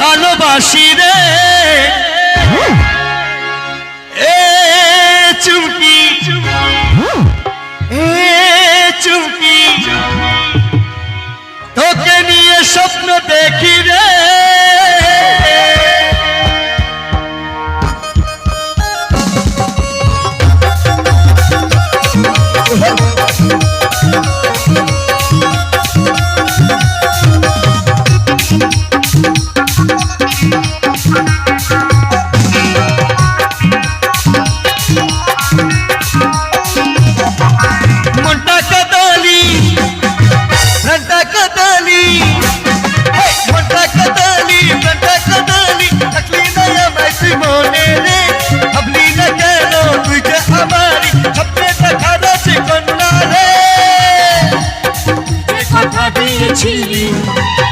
ভালোবাসি রে। এ চুমকি যে কথা দিয়েছিলি কত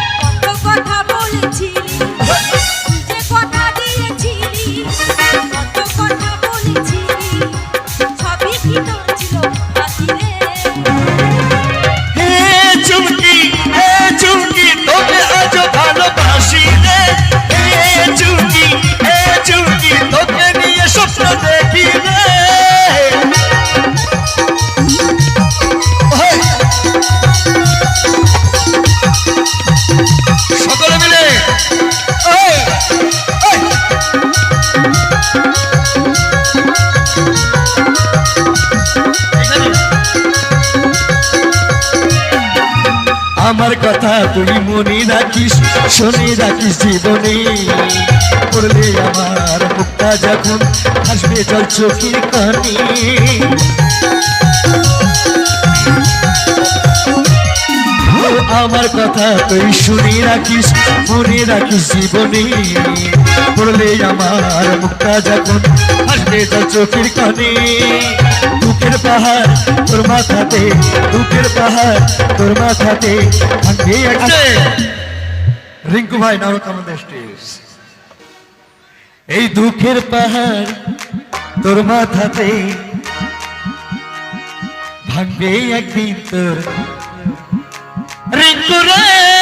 আমার কথা তুই মনে রাখিস, শুনে রাখিস জীবনে। পড়লে আমার মুক্তা যখন হাসবে জল চোখের কানে আমার কথা তুই শুনে রাখিস, মনে রাখিস জীবনে। পড়লে আমার মুক্তা যখন হাসবে জল চোখের কানে দুঃখের পাহাড় তোর মাথাতে দুঃখের পাহাড় তোর মাথাতে ভাঙবে রিঙ্কু ভাই নরকানন্দ স্টেজ। এই দুঃখের পাহাড় তোর মাথাতে ভাঙবে একদিন তোর। রিঙ্কু রে!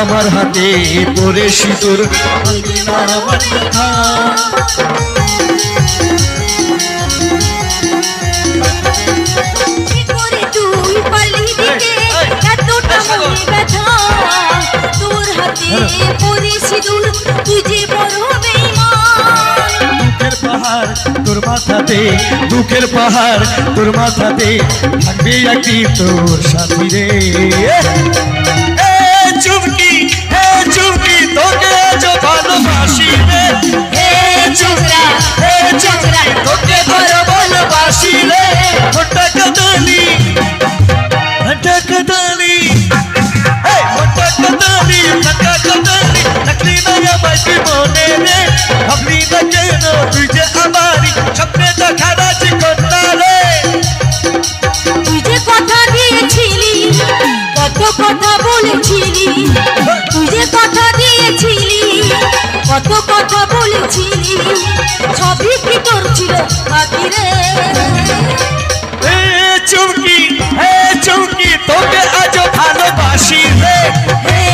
আমার হাতে পরে সিঁদুর। আমার কথা তোর মাথাতে দুঃখের পাহাড়, তোর মাথাতে থাকবে একটি তোর সাথী রে। কত কথা বলেছিলি ছবি কি তোর ছিল বাকি রে হে চুমকি এ চুমকি, তোকে আজ ভালোবাসি রে। হে